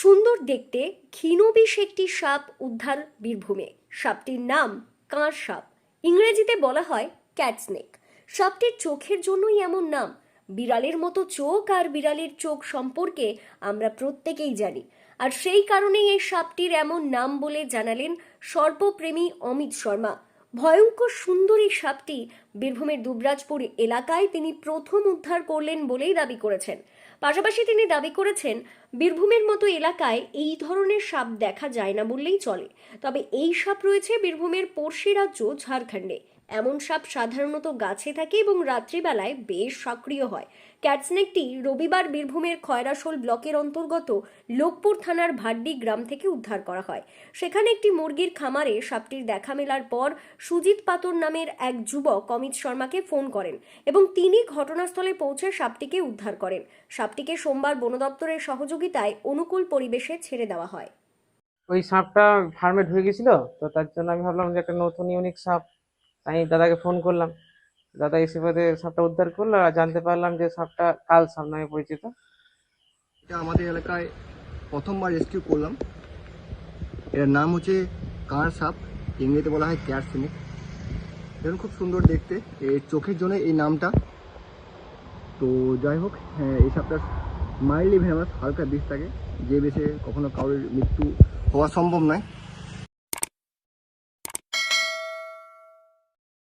সুন্দর দেখতে ক্ষীণবিষ একটি সাপ উদ্ধার বীরভূমে। সাপটির নাম কাঁর সাপ। ইংরেজিতে বলা হয় ক্যাট স্নেক সাপটির চোখের জন্যই এমন নাম। বিড়ালের মতো চোখ আর বিড়ালের চোখ সম্পর্কে আমরা প্রত্যেকেই জানি। আর সেই কারণেই এই সাপটির এমন নাম বলে জানালেন সর্পপ্রেমী অমিত শর্মা। ভয়ঙ্কর সুন্দরী সাপটি বীরভূমের দুবরাজপুর এলাকায় তিনি প্রথম উদ্ধার করলেন বলেই দাবি করেছেন। পাশাপাশি তিনি দাবি করেছেন, বীরভূমের মতো এলাকায় এই ধরনের সাপ দেখা যায় না বললেই চলে। তবে এই সাপ রয়েছে বীরভূমের পড়শি রাজ্য ঝাড়খণ্ডে। এমন সাপ সাধারণত গাছে থাকে এবং রাত্রিবেলায় বেশ সক্রিয় হয়। ক্যাটস্নেকটি রবিবার বীরভূমের খয়রাশোল ব্লকের অন্তর্গত লোকপুর থানার ভাড্ডি গ্রাম থেকে উদ্ধার করা হয়। সেখানে একটি মুরগির খামারে সাপটির দেখা মেলার পর সুজিত পাতর নামের এক যুবক অমিত শর্মাকে ফোন করেন এবং তিনি ঘটনাস্থলে পৌঁছে সাপটিকে উদ্ধার করেন। সাপটিকে সোমবার বন দপ্তরের সহযোগিতায় অনুকূল পরিবেশে ছেড়ে দেওয়া হয়। ওই সাপটা ফার্মে ঢুকে গেছিল, তো তার জন্য আমি ভাবলাম যে একটা নতুন ইউনিক সাপ তাই দাদাকে ফোন করলাম। দাদা এসে পথে সাপটা উদ্ধার করল আর জানতে পারলাম যে সাপটা কাল সাপ নামে পরিচিত। এটা আমাদের এলাকায় প্রথমবার রেস্কিউ করলাম। এর নাম হচ্ছে কার সাপ, ইংরেজিতে বলা হয় ক্যাট সিনিক খুব সুন্দর দেখতে। এর চোখের জন্য এই নামটা। তো যাই হোক হ্যাঁ এই সাপটা মাইল্ডলি ভেনামাস হালকা বিষ থাকে। যে বেশে কখনো কারোর মৃত্যু হওয়া সম্ভব নয়।